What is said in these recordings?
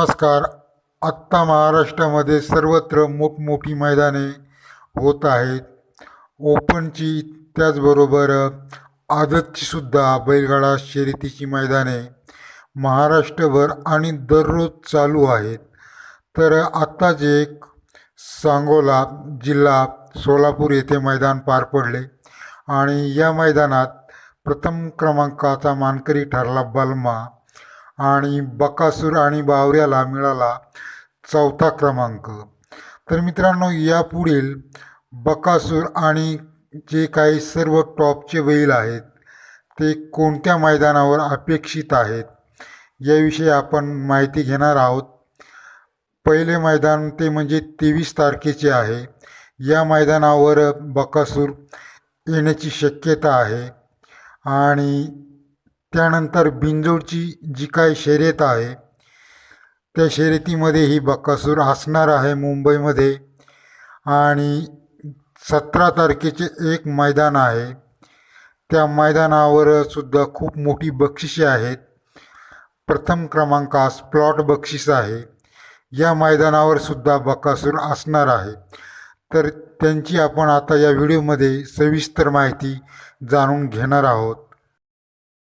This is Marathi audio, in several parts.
नमस्कार. आत्ता महाराष्ट्रामध्ये सर्वत्र मोठमोठी मैदाने होत आहेत. ओपनची त्याचबरोबर आदतचीसुद्धा बैलगाडा शर्यतीची मैदाने महाराष्ट्रभर आणि दररोज चालू आहेत. तर आत्ताच एक सांगोला जिल्हा सोलापूर येथे मैदान पार पडले आणि या मैदानात प्रथम क्रमांकाचा मानकरी ठरला बल्मा. आणि बकासूर आणि बावऱ्याला मिळाला चौथा क्रमांक. तर मित्रांनो यापुढील बकासूर आणि जे काही सर्व टॉपचे बैल आहेत ते कोणत्या मैदानावर अपेक्षित आहेत याविषयी आपण माहिती घेणार आहोत. पहिले मैदान ते म्हणजे तेवीस तारखेचे आहे. या मैदानावर बकासूर येण्याची शक्यता आहे. आणि त्यानंतर बिंजोडची जी काय शर्यत आहे त्या शर्यतीमध्ये ही बक्कासूर असणार आहे मुंबईमध्ये. आणि सतरा तारखेचे एक मैदान आहे. त्या मैदानावर सुद्धा खूप मोठी बक्षिसे आहेत. प्रथम क्रमांकास प्लॉट बक्षीस आहे. या मैदानावर सुद्धा बकासूर असणार आहे. तर त्यांची आपण आता या व्हिडिओमध्ये सविस्तर माहिती जाणून घेणार आहोत.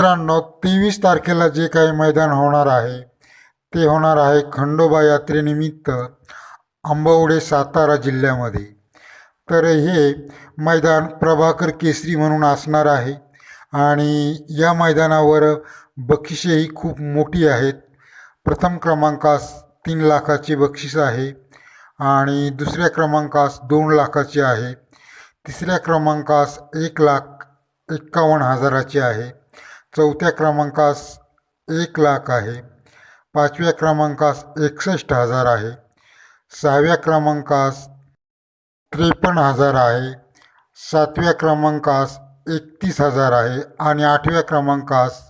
मित्रांनो तेवीस तारखेला जे काही मैदान होणार आहे ते होणार आहे खंडोबा यात्रेनिमित्त आंबवडे सातारा जिल्ह्यामध्ये. तर हे मैदान प्रभाकर केसरी म्हणून असणार आहे आणि या मैदानावर बक्षिसेही खूप मोठी आहेत. प्रथम क्रमांकास तीन लाखाचे बक्षीस आहे आणि दुसऱ्या क्रमांकास दोन लाखाचे आहे. तिसऱ्या क्रमांकास एक लाख एक्कावन्न हजाराचे आहे. चौथ्या क्रमांकास एक लाख आहे. पाचव्या क्रमांकास एकसष्ट हजार आहे. सहाव्या क्रमांकास त्रेपन्न हजार आहे. सातव्या क्रमांकास एकतीस हजार आहे आणि आठव्या क्रमांकास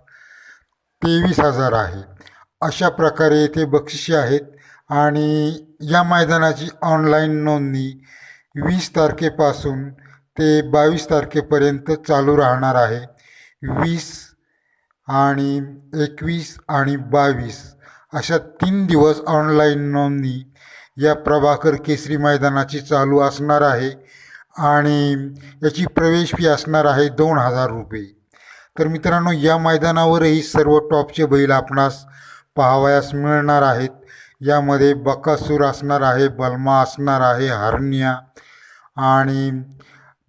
तेवीस हजार आहे. अशा प्रकारे येथे बक्षिसे आहेत आणि या मैदानाची ऑनलाईन नोंदणी वीस तारखेपासून ते बावीस तारखेपर्यंत चालू राहणार आहे. वीस आणि एकवीस आणि बावीस अशा तीन दिवस ऑनलाईन नोंदणी या प्रभाकर केसरी मैदानाची चालू असणार आहे आणि याची प्रवेश फी असणार आहे दोन हजार रुपये. तर मित्रांनो या मैदानावरही सर्व टॉपचे बैल आपणास पाहावयास मिळणार आहेत. यामध्ये बकासूर असणार आहे बलमा असणार आहे हर्निया आणि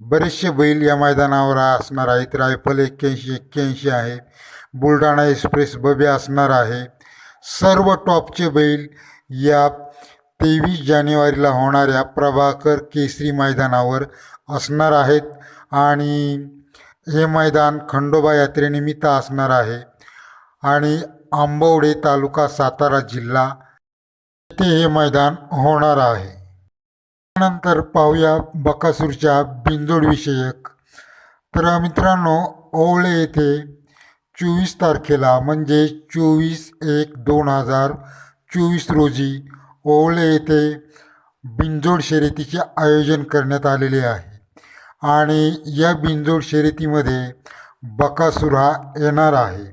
बरेचसे बैल या मैदानावर असणार आहेत. रायफल एक्क्याऐंशी एक्क्याऐंशी आहे. बुलढाणा एक्सप्रेस बबे असणार आहे. सर्व टॉपचे बैल या तेवीस जानेवारीला होणाऱ्या प्रभाकर केसरी मैदानावर असणार आहेत आणि हे मैदान खंडोबा यात्रेनिमित्त असणार आहे. आणि आंबवडे तालुका सातारा जिल्हा येथे हे मैदान होणार आहे. त्यानंतर पाहूया बकासूरच्या बिंदोडविषयक तर मित्रांनो ओवळे येथे चोवीस तारखेला म्हणजे चोवीस एक दोन हजार चोवीस रोजी ओवळे येथे बिंजोड शर्यतीचे आयोजन करण्यात आलेले आहे. आणि या बिंजोड शर्यतीमध्ये बकासूर हा येणार आहे.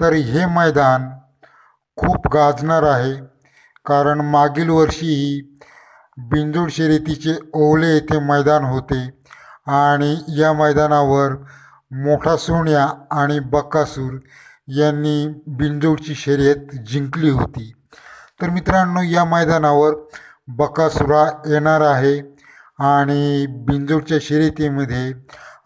तर हे मैदान खूप गाजणार आहे. कारण मागील वर्षीही बिंजोड शर्यतीचे ओवळे येथे मैदान होते. आणि या मैदानावर मोठा सोन्या आणि बकासूर यांनी बिंजोडची शर्यत जिंकली होती. तर मित्रांनो या मैदानावर बकासुरा येणार आहे आणि बिंजोडच्या शर्यतीमध्ये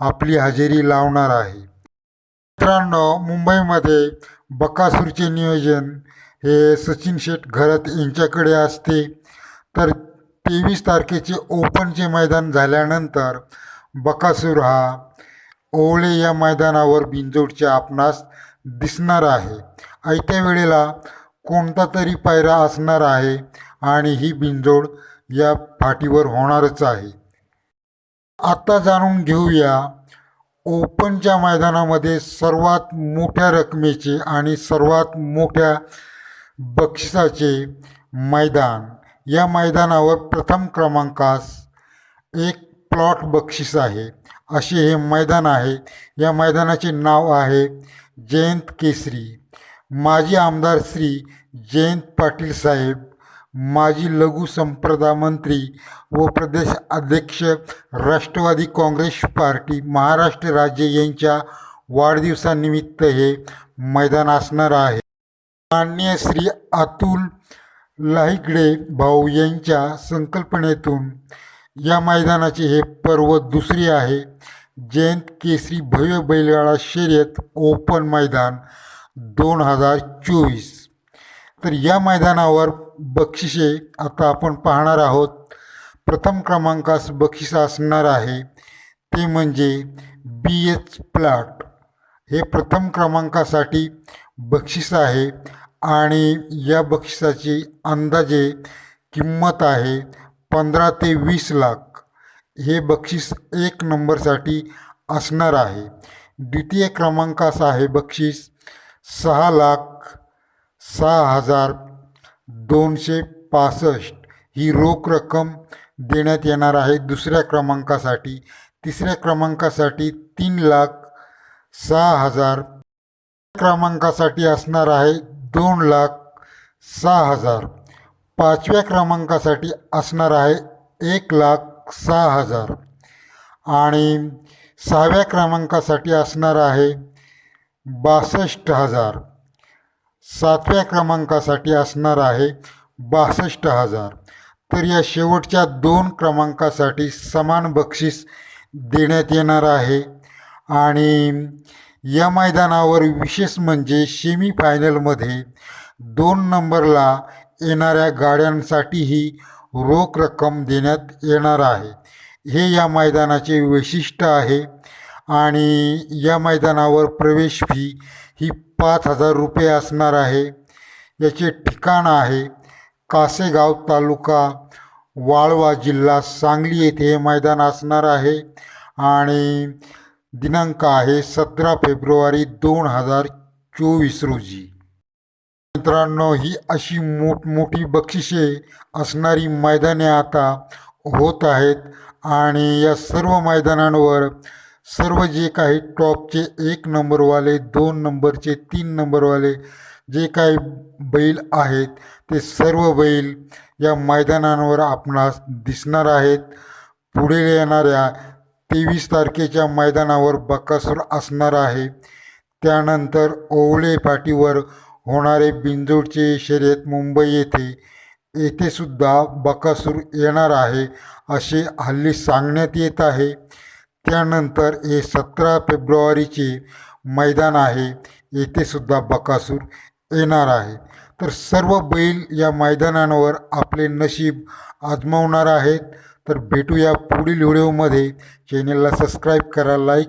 आपली हजेरी लावणार आहे. मित्रांनो मुंबईमध्ये बकासूरचे नियोजन हे सचिन शेठ घरत यांच्याकडे असते. तर तेवीस तारखेचे ओपनचे मैदान झाल्यानंतर बकासूर हा ओवळे या मैदानावर बिंजोडच्या आपणास दिसणार आहे. ऐत्या वेळेला कोणता तरी पायरा असणार आहे आणि ही बिंजोड या फाटीवर होणारच आहे. आता जाणून घेऊया ओपनच्या मैदानामध्ये सर्वात मोठ्या रकमेचे आणि सर्वात मोठ्या बक्षिसाचे मैदान. या मैदानावर प्रथम क्रमांकास एक प्लॉट बक्षीस आहे. असे हे मैदान आहे. या मैदानाचे नाव आहे जयंत केसरी. माजी आमदार श्री जयंत पाटील साहेब माजी लघु संप्रदा मंत्री व प्रदेश अध्यक्ष राष्ट्रवादी काँग्रेस पार्टी महाराष्ट्र राज्य यांच्या वाढदिवसानिमित्त हे मैदान असणार आहे. मान्य श्री अतुल लाहिगडे भाऊ यांच्या संकल्पनेतून या मैदानाचे हे पर्व दुसरे आहे. जयंत केसरी भव्य बैलगाडा शर्यत ओपन मैदान दोन हजार चोवीस. तर या मैदानावर बक्षिसे आता आपण पाहणार आहोत. प्रथम क्रमांकास बक्षीस असणार आहे. ते म्हणजे बी एच प्लॉट. हे प्रथम क्रमांकासाठी बक्षीस आहे आणि या बक्षिसाची अंदाजे किंमत आहे पंधरा ते वीस लाख हे बक्षीस एक नंबरसाठी असणार आहे. द्वितीय क्रमांकास आहे बक्षीस सहा लाख सहा हज़ार दोनशे पासष्ट. ही रोख रक्कम देण्यात येणार आहे दुसऱ्या क्रमांकासाठी. तिसऱ्या तीन लाख सहा हज़ार आहे दोन लाख सहा हज़ार. पाचव्या क्रमांकासाठी असणार आहे एक लाख सहा हजार. आणि सहाव्या क्रमांकासाठी असणार आहे बासष्ट हजार. सातव्या क्रमांकासाठी असणार आहे बासष्ट हजार. तर या शेवटच्या दोन क्रमांकासाठी समान बक्षीस देण्यात येणार आहे. आणि या मैदानावर विशेष म्हणजे सेमीफायनलमध्ये दोन नंबरला येणाऱ्या गाड्यांसाठीही रोख रक्कम देण्यात येणार आहे. हे या मैदानाचे वैशिष्ट्य आहे आणि या मैदानावर प्रवेश फी ही पाच हजार रुपये असणार आहे. याचे ठिकाण आहे कासेगाव तालुका वाळवा जिल्हा सांगली येथे हे मैदान असणार आहे आणि दिनांक आहे सतरा फेब्रुवारी दोन हजार चोवीस रोजी. मित्रांनो ही अशी मोठमोठी बक्षिसे असणारी मैदाने आता होत आहेत आणि या सर्व मैदानांवर सर्व जे काही टॉपचे एक नंबरवाले दोन नंबरचे तीन नंबरवाले जे काही बैल आहेत ते सर्व बैल या मैदानांवर आपणास दिसणार आहेत. पुढे येणाऱ्या तेवीस तारखेच्या मैदानावर बकासूर असणार आहे. त्यानंतर ओवळे पाटीवर होणारे बिंजोडचे शर्यत मुंबई येथे येथेसुद्धा बकासूर येणार आहे असे हल्ली सांगण्यात येत आहे. त्यानंतर हे सतरा फेब्रुवारीचे मैदान आहे. येथेसुद्धा बकासूर येणार आहे. तर सर्व बैल या मैदानांवर आपले नशीब आजमावणार आहेत. तर भेटूया पुढील व्हिडिओमध्ये. चॅनेलला सबस्क्राईब करा लाईक